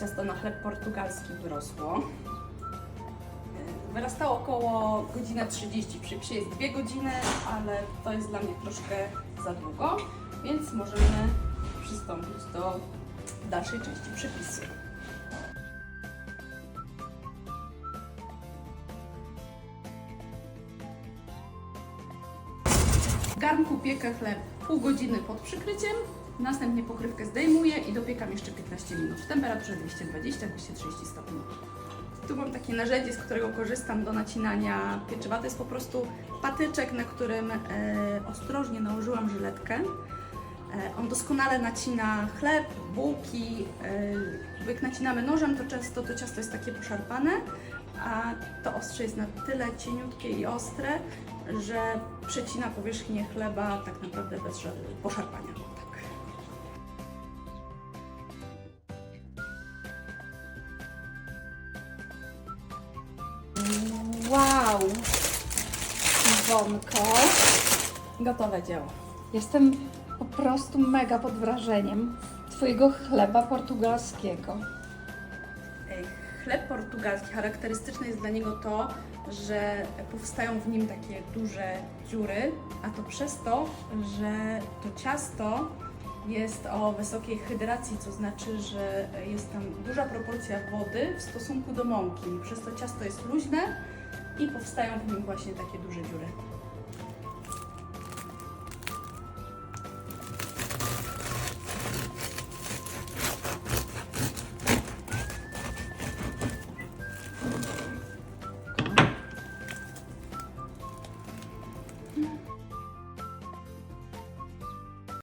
ciasto na chleb portugalski wyrosło. Wyrastało około godzina 30, przy psie jest 2 godziny, ale to jest dla mnie troszkę za długo, więc możemy przystąpić do dalszej części przepisu. W garnku piekę chleb pół godziny pod przykryciem, następnie pokrywkę zdejmuję i dopiekam jeszcze 15 minut w temperaturze 220-230 stopni. Tu mam takie narzędzie, z którego korzystam do nacinania pieczywa. To jest po prostu patyczek, na którym e, ostrożnie nałożyłam żyletkę. E, on doskonale nacina chleb, bułki. E, jak nacinamy nożem, to często to ciasto jest takie poszarpane, a to ostrze jest na tyle cieniutkie i ostre, że przecina powierzchnię chleba tak naprawdę bez poszarpania. Wow! Iwonko, Gotowe dzieło. jestem po prostu mega pod wrażeniem Twojego chleba portugalskiego. Chleb portugalski charakterystyczne jest dla niego to, że powstają w nim takie duże dziury, a to przez to, że to ciasto jest o wysokiej hydracji, co znaczy, że jest tam duża proporcja wody w stosunku do mąki. Przez to ciasto jest luźne i powstają w nim właśnie takie duże dziury.